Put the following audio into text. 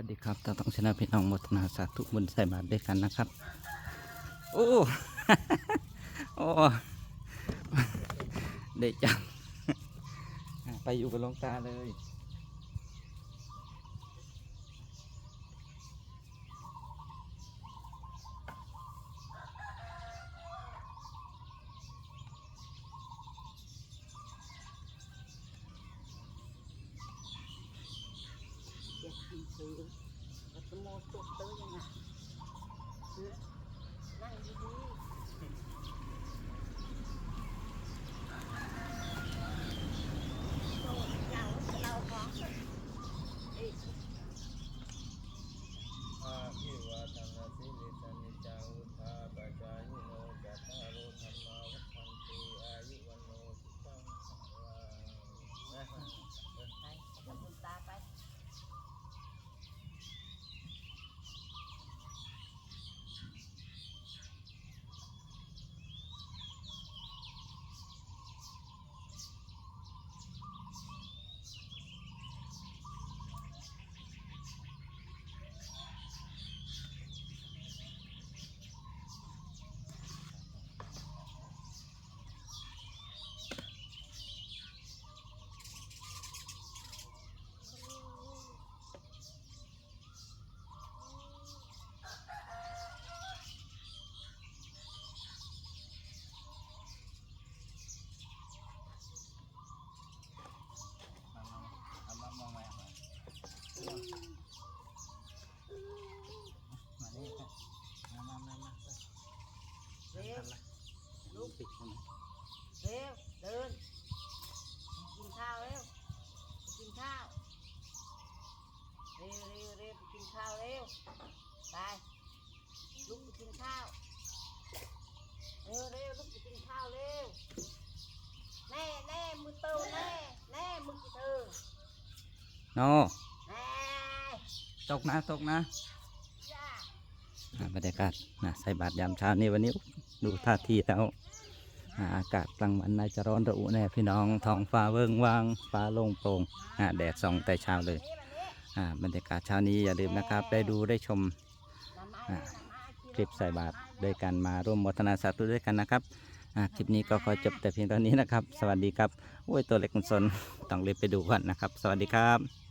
วัสดีครับตาต้องชนะพี่น้องหมดนาสาธุบุญใส่บาตรด้วยกันนะครับ โอ้ โอ้เด็กจังไปอยู่กับหลวงตาเลย วัตโมตุกเตอยังไงนั่งดีๆโตเราเราของอาภิวาทนาสิลิสนิจาวุธาปจายโนจัตตารโอธรรมาวัฏันติอายุวันโนสุขังภะลัง ไปทำบุญตาไป เอามามองมามามานี่มามามามา เร็ว ลูก ปิดใช่ไหมเร็วเดินกินข้าวเร็วกินข้าวเร็วเร็วเร็วไปกินข้าวเร็วไปลุกไปกินข้าวเร็วเร็วลุกไปกินข้าวเร็วแน่แน่มือเต้าแน่แน่มือกี่เธอโนแน่ตกนะตกนะย่าอ่าบรรยากาศนะใส่บาตรยามเช้านี่วันนี้ดูท่าทีแล้ว อากาศกลางวันน่าจะร้อนระอุแน่พี่น้องท้องฟ้าเวิงวางฟ้าโล่งโปร่งแดดส่องแต่เช้าเลยบรรยากาศเช้านี้อย่าลืมนะครับ ได้ดูได้ชมคลิปใส่บาตรด้วยกันมาร่วมโมทนาสาธุด้วยกันนะครับคลิปนี้ก็ขอจบแต่เพียงเท่านี้นะครับ สวัสดีครับโอ้ยตัวเล็กมันสนต้องรีบไปดูก่อนนะครับ สวัสดีครับ